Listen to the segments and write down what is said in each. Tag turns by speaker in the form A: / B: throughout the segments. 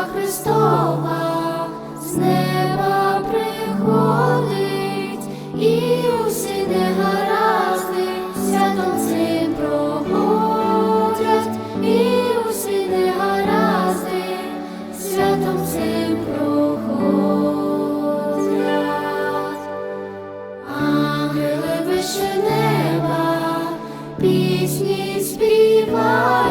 A: Христова з неба приходить, і усі негаразди святом цим проходять, і усі негаразди святом цим проходять. Ангели вище неба пісні співають,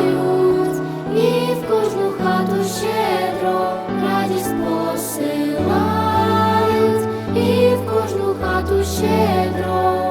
A: в кожну хату щедро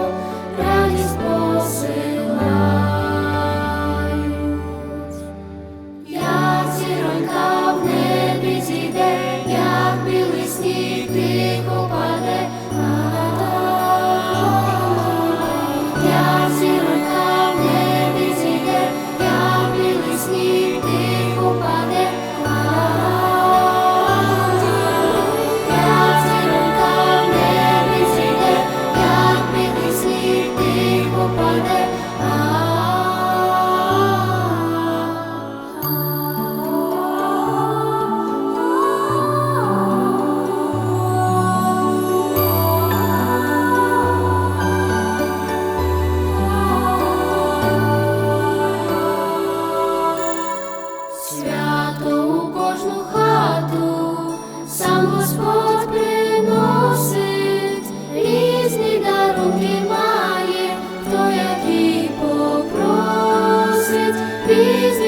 A: business.